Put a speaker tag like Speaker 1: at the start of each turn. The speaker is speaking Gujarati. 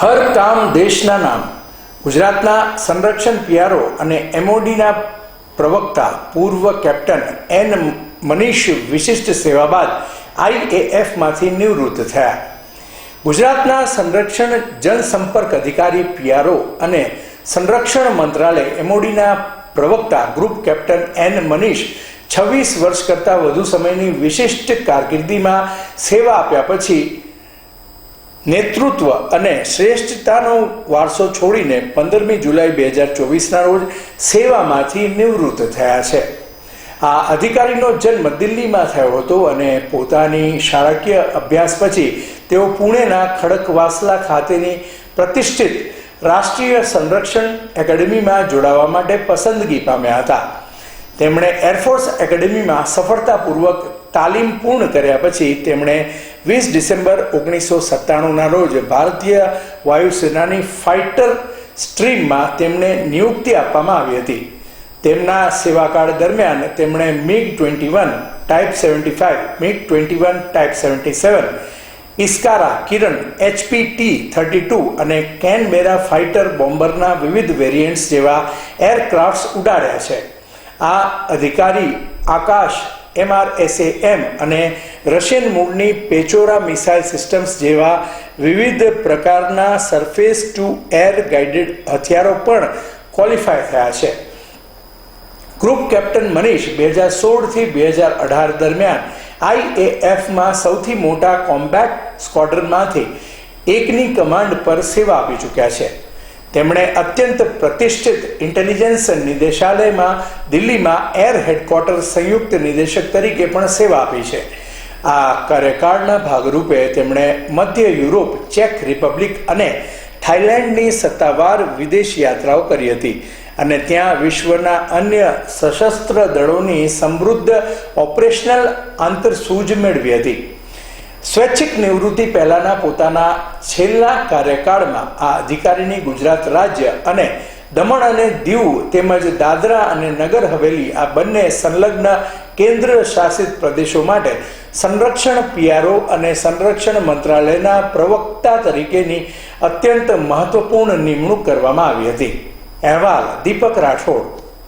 Speaker 1: હર કામ દેશના નામ. ગુજરાતના સંરક્ષણ પીઆરઓ અને એમઓડીના પ્રવક્તા, પૂર્વ કેપ્ટન એન મનીષ વિશિષ્ટ સેવા બાદ આઈએએફમાંથી નિવૃત્ત થયા. ગુજરાતના સંરક્ષણ જનસંપર્ક અધિકારી પીઆરઓ અને સંરક્ષણ મંત્રાલય એમઓડીના પ્રવક્તા, ગ્રુપ કેપ્ટન એન મનીષ છવ્વીસ વર્ષ કરતાં વધુ સમયની વિશિષ્ટ કારકિર્દીમાં સેવા આપ્યા પછી નેતૃત્વ અને શ્રેષ્ઠતાનો વારસો છોડીને પંદરમી જુલાઈ બે હજાર ચોવીસના રોજ સેવામાંથી નિવૃત્ત થયા છે. આ અધિકારીનો જન્મ દિલ્હીમાં થયો હતો અને પોતાની શાળાકીય અભ્યાસ પછી તેઓ પુણેના ખડકવાસલા ખાતેની પ્રતિષ્ઠિત રાષ્ટ્રીય સંરક્ષણ એકેડમીમાં જોડાવા માટે પસંદગી પામ્યા હતા. તેમણે એરફોર્સ એકેડમીમાં સફળતાપૂર્વક તાલીમ પૂર્ણ કર્યા પછી તેમણે વીસ ડિસેમ્બર ઓગણીસો સત્તાણુંના રોજ ભારતીય વાયુસેનાની ફાઇટર સ્ટ્રીમમાં તેમને નિયુક્તિ આપવામાં આવી હતી. તેમના સેવાકાળ દરમિયાન તેમણે MiG twenty one type seventy five, MiG twenty one type seventy seven, Iskra, Kiran HP T thirty two અને કેનબેરા ફાઇટર બોમ્બરના વિવિધ વેરિયન્ટ્સ જેવા એરક્રાફ્ટ્સ ઉડાડ્યા છે. આ અધિકારી આકાશ એમઆરએસએએમ અને રશિયન મૂળની પેચોરા મિસાઇલ સિસ્ટમ્સ જેવા વિવિધ પ્રકારના સરફેસ ટુ એર ગાઇડેડ હથિયારો પણ ક્વોલિફાય થયા છે. ગ્રુપ કેપ્ટન મનીષ બે હજાર સોળથી બે હજાર અઢાર દરમિયાન આઈએએફમાં સૌથી મોટા કોમ્બેટ સ્ક્વોડ્રનમાંથી એકની કમાન્ડ પર સેવા આપી ચૂક્યા છે. તેમણે અત્યંત પ્રતિષ્ઠિત ઇન્ટેલિજન્સ નિદેશાલયમાં દિલ્હીમાં એર હેડક્વાર્ટર સંયુક્ત નિદેશક તરીકે પણ સેવા આપી છે. આ કાર્યકાળના ભાગરૂપે તેમણે મધ્ય યુરોપ, ચેક રિપબ્લિક અને થાઇલેન્ડની સત્તાવાર વિદેશ યાત્રાઓ કરી હતી અને ત્યાં વિશ્વના અન્ય સશસ્ત્ર દળોની સમૃદ્ધ ઓપરેશનલ આંતરસૂઝ મેળવી હતી. સ્વૈચ્છિક નિવૃત્તિ પહેલાના પોતાના છેલ્લા કાર્યકાળમાં આ અધિકારીની ગુજરાત રાજ્ય અને દમણ અને દીવ તેમજ દાદરા અને નગર હવેલી આ બંને સંલગ્ન કેન્દ્ર શાસિત પ્રદેશો માટે સંરક્ષણ પીઆરઓ અને સંરક્ષણ મંત્રાલયના પ્રવક્તા તરીકેની અત્યંત મહત્વપૂર્ણ નિમણૂક કરવામાં આવી હતી. અહેવાલ દીપક રાઠોડ.